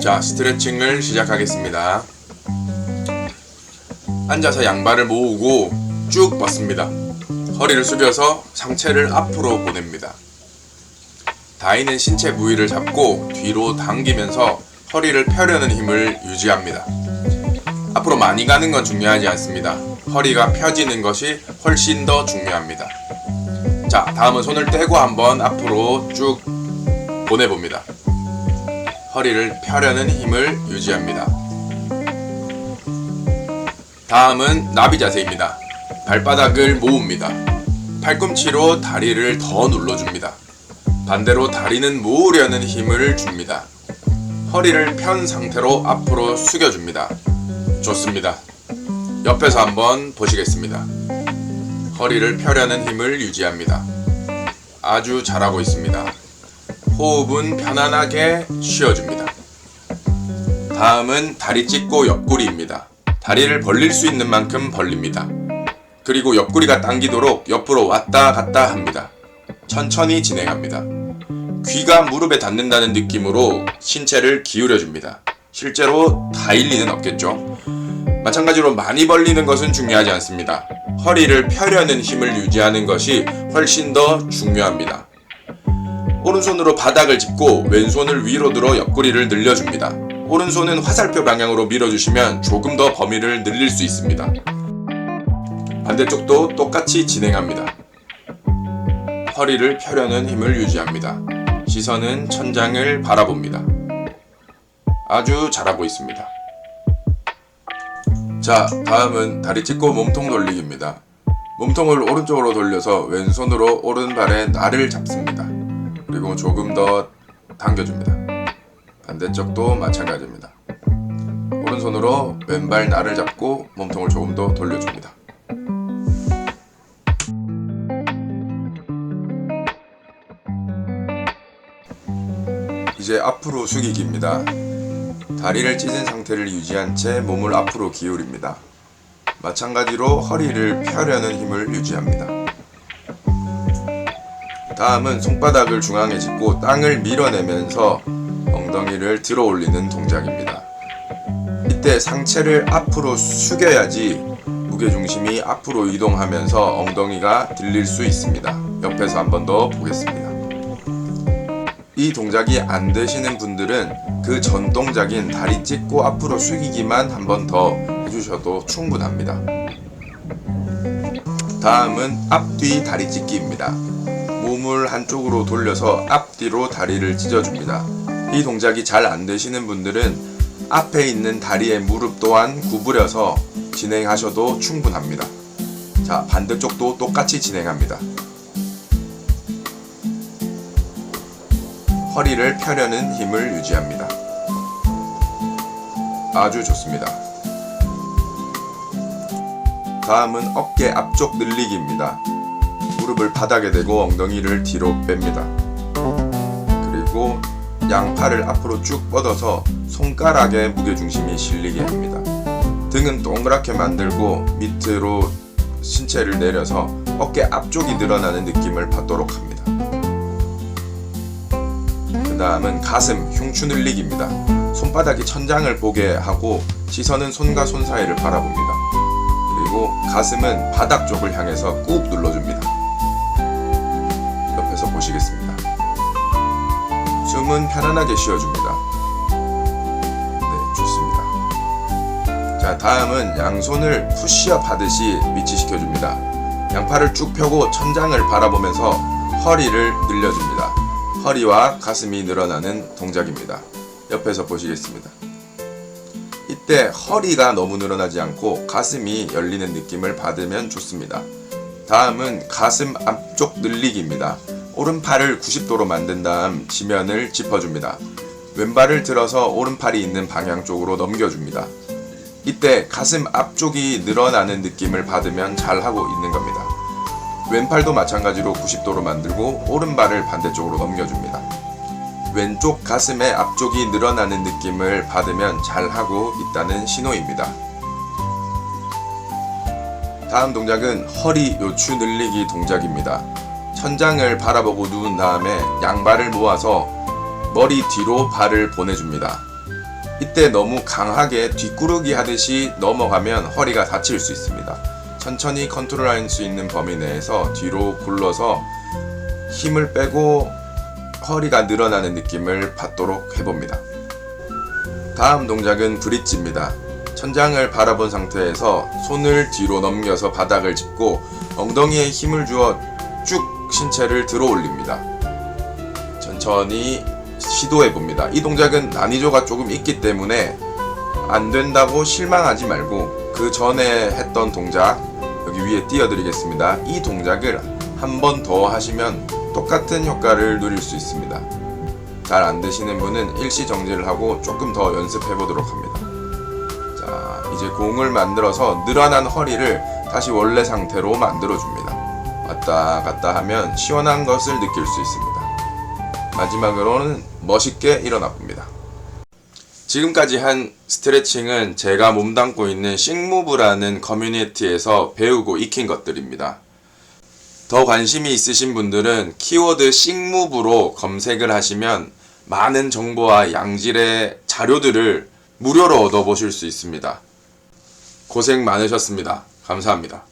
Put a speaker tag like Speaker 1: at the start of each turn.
Speaker 1: 자, 스트레칭을 시작하겠습니다. 앉아서 양발을 모으고 쭉 뻗습니다. 허리를 숙여서 상체를 앞으로 보냅니다. 다이는 신체 부위를 잡고 뒤로 당기면서 허리를 펴려는 힘을 유지합니다. 앞으로 많이 가는 건 중요하지 않습니다. 허리가 펴지는 것이 훨씬 더 중요합니다. 자, 다음은 손을 떼고 한번 앞으로 쭉 보내봅니다. 허리를 펴려는 힘을 유지합니다. 다음은 나비 자세입니다. 발바닥을 모읍니다. 팔꿈치로 다리를 더 눌러줍니다. 반대로 다리는 모으려는 힘을 줍니다. 허리를 편 상태로 앞으로 숙여줍니다. 좋습니다. 옆에서 한번 보시겠습니다. 허리를 펴려는 힘을 유지합니다. 아주 잘하고 있습니다. 호흡은 편안하게 쉬어줍니다. 다음은 다리 찢고 옆구리입니다. 다리를 벌릴 수 있는 만큼 벌립니다. 그리고 옆구리가 당기도록 옆으로 왔다 갔다 합니다. 천천히 진행합니다. 귀가 무릎에 닿는다는 느낌으로 신체를 기울여줍니다. 실제로 다 일 리는 없겠죠. 마찬가지로 많이 벌리는 것은 중요하지 않습니다. 허리를 펴려는 힘을 유지하는 것이 훨씬 더 중요합니다. 오른손으로 바닥을 짚고 왼손을 위로 들어 옆구리를 늘려줍니다. 오른손은 화살표 방향으로 밀어주시면 조금 더 범위를 늘릴 수 있습니다. 반대쪽도 똑같이 진행합니다. 허리를 펴려는 힘을 유지합니다. 시선은 천장을 바라봅니다. 아주 잘하고 있습니다. 자, 다음은 다리 찢고 몸통 돌리기입니다. 몸통을 오른쪽으로 돌려서 왼손으로 오른발에 날을 잡습니다. 그리고 조금 더 당겨줍니다. 반대쪽도 마찬가지입니다. 오른손으로 왼발 날을 잡고 몸통을 조금 더 돌려줍니다. 이제 앞으로 숙이기입니다. 다리를 찢은 상태를 유지한 채 몸을 앞으로 기울입니다. 마찬가지로 허리를 펴려는 힘을 유지합니다. 다음은 손바닥을 중앙에 짚고 땅을 밀어내면서 엉덩이를 들어 올리는 동작입니다. 이때 상체를 앞으로 숙여야지 무게중심이 앞으로 이동하면서 엉덩이가 들릴 수 있습니다. 옆에서 한 번 더 보겠습니다. 이 동작이 안 되시는 분들은 그 전 동작인 다리 찢고 앞으로 숙이기만 한 번 더 해주셔도 충분합니다. 다음은 앞뒤 다리 찢기입니다. 몸을 한쪽으로 돌려서 앞뒤로 다리를 찢어줍니다. 이 동작이 잘 안 되시는 분들은 앞에 있는 다리의 무릎 또한 구부려서 진행하셔도 충분합니다. 자, 반대쪽도 똑같이 진행합니다. 허리를 펴려는 힘을 유지합니다. 아주 좋습니다. 다음은 어깨 앞쪽 늘리기입니다. 무릎을 바닥에 대고 엉덩이를 뒤로 뺍니다. 그리고 양팔을 앞으로 쭉 뻗어서 손가락에 무게중심이 실리게 합니다. 등은 동그랗게 만들고 밑으로 신체를 내려서 어깨 앞쪽이 늘어나는 느낌을 받도록 합니다. 그 다음은 가슴, 흉추 늘리기입니다. 손바닥이 천장을 보게 하고 시선은 손과 손 사이를 바라봅니다. 그리고 가슴은 바닥 쪽을 향해서 꾹 눌러줍니다. 보시겠습니다. 숨은 편안하게 쉬어줍니다. 네, 좋습니다. 자, 다음은 양손을 푸시업 하듯이 위치시켜줍니다. 양팔을 쭉 펴고 천장을 바라보면서 허리를 늘려줍니다. 허리와 가슴이 늘어나는 동작입니다. 옆에서 보시겠습니다. 이때 허리가 너무 늘어나지 않고 가슴이 열리는 느낌을 받으면 좋습니다. 다음은 가슴 앞쪽 늘리기입니다. 오른팔을 90도로 만든 다음 지면을 짚어줍니다. 왼발을 들어서 오른팔이 있는 방향 쪽으로 넘겨줍니다. 이때 가슴 앞쪽이 늘어나는 느낌을 받으면 잘하고 있는 겁니다. 왼팔도 마찬가지로 90도로 만들고 오른발을 반대쪽으로 넘겨줍니다. 왼쪽 가슴의 앞쪽이 늘어나는 느낌을 받으면 잘하고 있다는 신호입니다. 다음 동작은 허리 요추 늘리기 동작입니다. 천장을 바라보고 누운 다음에 양발을 모아서 머리 뒤로 발을 보내줍니다. 이때 너무 강하게 뒷구르기 하듯이 넘어가면 허리가 다칠 수 있습니다. 천천히 컨트롤할 수 있는 범위 내에서 뒤로 굴러서 힘을 빼고 허리가 늘어나는 느낌을 받도록 해봅니다. 다음 동작은 브릿지입니다. 천장을 바라본 상태에서 손을 뒤로 넘겨서 바닥을 짚고 엉덩이에 힘을 주어 쭉 신체를 들어 올립니다. 천천히 시도해 봅니다. 이 동작은 난이도가 조금 있기 때문에 안 된다고 실망하지 말고 그 전에 했던 동작 여기 위에 띄워드리겠습니다. 이 동작을 한 번 더 하시면 똑같은 효과를 누릴 수 있습니다. 잘 안 되시는 분은 일시 정지를 하고 조금 더 연습해 보도록 합니다. 자, 이제 공을 만들어서 늘어난 허리를 다시 원래 상태로 만들어 줍니다. 왔다 갔다 하면 시원한 것을 느낄 수 있습니다. 마지막으로는 멋있게 일어나 봅니다. 지금까지 한 스트레칭은 제가 몸담고 있는 싱무브라는 커뮤니티에서 배우고 익힌 것들입니다. 더 관심이 있으신 분들은 키워드 싱무브로 검색을 하시면 많은 정보와 양질의 자료들을 무료로 얻어보실 수 있습니다. 고생 많으셨습니다. 감사합니다.